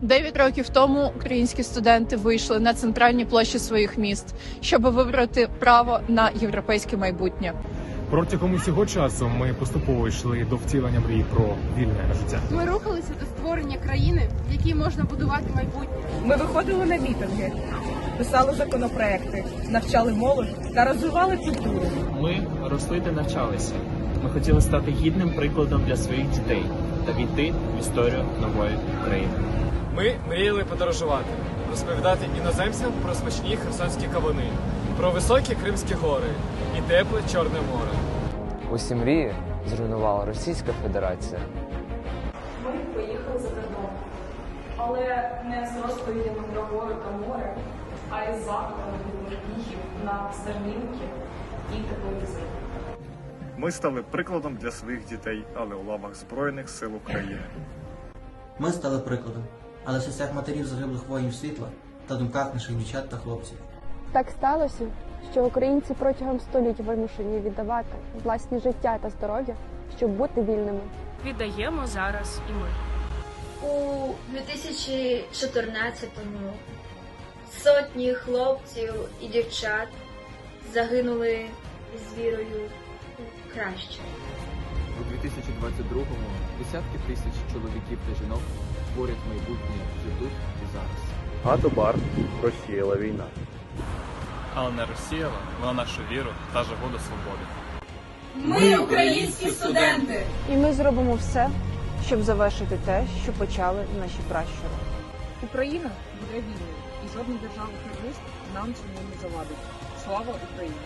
Дев'ять років тому українські студенти вийшли на центральні площі своїх міст, щоб вибрати право на європейське майбутнє. Протягом усього часу ми поступово йшли до втілення мрії про вільне життя. Ми рухалися до створення країни, в якій можна будувати майбутнє. Ми виходили на мітинги, писали законопроекти, навчали молодь та розвивали культуру. Ми росли та навчалися. Ми хотіли стати гідним прикладом для своїх дітей та війти в історію нової України. Ми мріяли подорожувати, розповідати іноземцям про смачні херсонські кавуни, про високі Кримські гори і тепле Чорне море. Усі мрії зруйнувала Російська Федерація. Ми поїхали за кордон, але не з розповідями про гори та море, а із закликами від на старлінки і тепловізор. Ми стали прикладом для своїх дітей, але у лавах Збройних сил України. Ми стали прикладом, але в серцях матерів загиблих воїнів світла та думках наших дівчат та хлопців. Так сталося, що українці протягом століть вимушені віддавати власні життя та здоров'я, щоб бути вільними. Віддаємо зараз і ми. У 2014-му сотні хлопців і дівчат загинули з вірою краще. У 2022-му десятки тисяч чоловіків та жінок творять майбутнє вже тут і зараз. Багато бар розсіяла війна. Але не розсіяла вона нашу віру та жагу до свободи. Ми українські студенти. І ми зробимо все, щоб завершити те, що почали наші пращури. Україна буде вільною, і жодний державний терорист нам цьому не завадить. Слава Україні!